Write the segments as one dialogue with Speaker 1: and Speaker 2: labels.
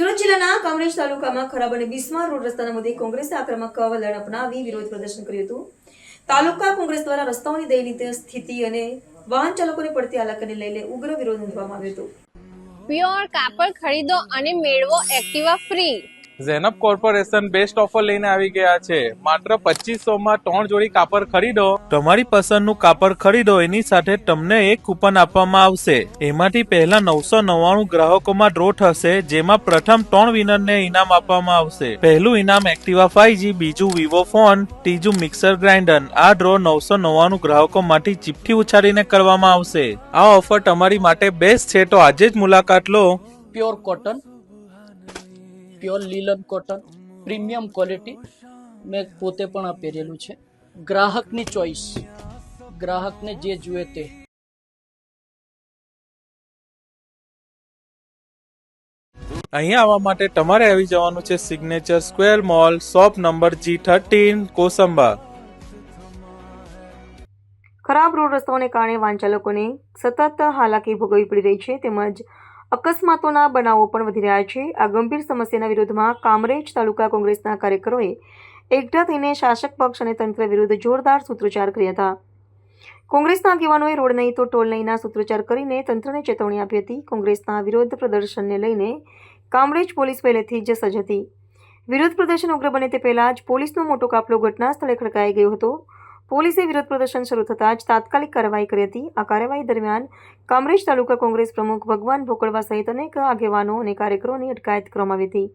Speaker 1: કામરેજ તાલુકામાં ખરાબ અને બિસ્માર રોડ રસ્તાના મુદ્દે કોંગ્રેસે આક્રમક વલણ અપનાવી વિરોધ પ્રદર્શન કર્યું હતું. તાલુકા કોંગ્રેસ દ્વારા રસ્તાઓની દયનીય સ્થિતિ અને વાહન ચાલકોને પડતી હાલાકીને લઈને ઉગ્ર વિરોધ નોંધવામાં આવ્યો હતો.
Speaker 2: પ્યોર કાપડ ખરીદો અને મેળવો એક્ટિવા ફ્રી.
Speaker 3: ઝેનપ કોર્પોરેશન બેસ્ટ ઓફર લઈને આવી ગયા છે. માત્ર પચીસો માં ત્રણ જોડી કાપડ ખરીદો. તમારી પસંદનું કાપડ ખરીદો એની સાથે તમને એક કૂપન આપવામાં આવશે. એમાંથી પહેલા નવસો નવ્વાણું ગ્રાહકોમાં ડ્રો થશે જેમાં પ્રથમ ત્રણ વિનરને ઇનામ આપવામાં આવશે. પહેલું ઇનામ એક્ટિવા ફાઈવ બીજું વિવો ફોન ત્રીજું મિક્સર ગ્રાઇન્ડર આ ડ્રો નવસો નવ્વાણું ગ્રાહકોમાંથી ચીપથી ઉછાળીને કરવામાં આવશે. આ ઓફર તમારી માટે બેસ્ટ છે તો આજે જ મુલાકાત લો.
Speaker 4: Pure cotton pure linen cotton premium quality મેં પોતે પણ આ પહેરેલું છે. ગ્રાહકની ચોઈસ ગ્રાહકને જે જુએ તે.
Speaker 3: અહીંયા આવવા માટે તમારે આવી જવાનું છે signature square mall shop number G thirteen Kosamba.
Speaker 1: ખરાબ રોડ રસ્તાઓને કારણે વાહન ચાલકોને સતત હાલાકી ભોગવવી પડી રહી છે તેમજ અકસ્માતોના બનાવો પણ વધી રહ્યા છે. આ ગંભીર સમસ્યાના વિરોધમાં કામરેજ તાલુકા કોંગ્રેસના કાર્યકરોએ એકઠા થઈને શાસક પક્ષ અને તંત્ર વિરુદ્ધ જોરદાર સૂત્રોચ્ચાર કર્યા હતા. કોંગ્રેસના આગેવાનોએ રોડ નહીં તો ટોલ નહીંના સૂત્રોચ્ચાર કરીને તંત્રને ચેતવણી આપી હતી. કોંગ્રેસના વિરોધ પ્રદર્શનને લઈને કામરેજ પોલીસ પહેલેથી જ સજ્જ હતી. વિરોધ પ્રદર્શન ઉગ્ર બને તે પહેલાં જ પોલીસનો મોટો કાફલો ઘટના સ્થળે ખડકાઈ ગયો હતો. પોલીસે વિરોધ પ્રદર્શન શરૂ થતાં જ તાત્કાલિક કાર્યવાહી કરી હતી. આ કાર્યવાહી દરમિયાન કામરેજ તાલુકા કોંગ્રેસ પ્રમુખ ભગવાન ભોકળવા સહિત અનેક આગેવાનો અને કાર્યકરોની અટકાયત કરવામાં આવી હતી.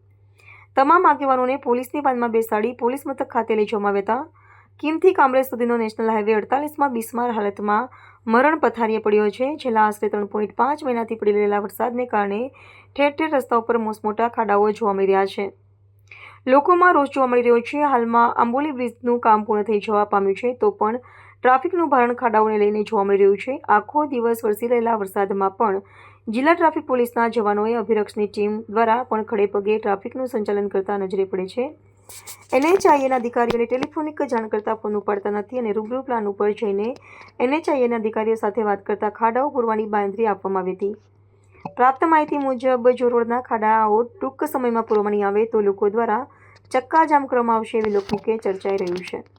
Speaker 1: તમામ આગેવાનોને પોલીસની બાંધમાં બેસાડી પોલીસ મથક ખાતે લઈ જવામાં આવ્યા હતા. કિમથી કામરેજ સુધીનો નેશનલ હાઈવે અડતાલીસમાં બિસ્માર હાલતમાં મરણ પથારીએ પડ્યો છે છેલ્લા આશરે ત્રણ પોઈન્ટ પાંચ મહિનાથી પડી રહેલા વરસાદને કારણે ઠેર ઠેર રસ્તા ઉપર મોસમોટા ખાડાઓ જોવા મળી રહ્યા છે. લોકોમાં રોષ જોવા મળી રહ્યો છે. હાલમાં આંબોલી બ્રિજનું કામ પૂર્ણ થઈ જવા પામ્યું છે, તો પણ ટ્રાફિકનું ભારણ ખાડાઓને લઈને જોવા મળી રહ્યું છે. આખો દિવસ વરસી રહેલા વરસાદમાં પણ જિલ્લા ટ્રાફિક પોલીસના જવાનોએ અભિરક્ષની ટીમ દ્વારા પણ ખડે પગે ટ્રાફિકનું સંચાલન કરતા નજરે પડે છે. એનએચઆઈએના અધિકારીઓને ટેલિફોનિક જાણ કરતા ફોન ઉપાડતા નથી અને રૂબરૂ પ્લાન ઉપર જઈને એનએચઆઈએના અધિકારીઓ સાથે વાત કરતા ખાડાઓ પૂરવાની બાંધરી આપવામાં આવી હતી. પ્રાપ્ત માહિતી મુજબ જો રોડના ખાડાઓ ટૂંક સમયમાં પૂરવામાં આવે તો લોકો દ્વારા ચક્કાજામ કરવામાં આવશે એવી લોકમુખે ચર્ચાઈ રહ્યું છે.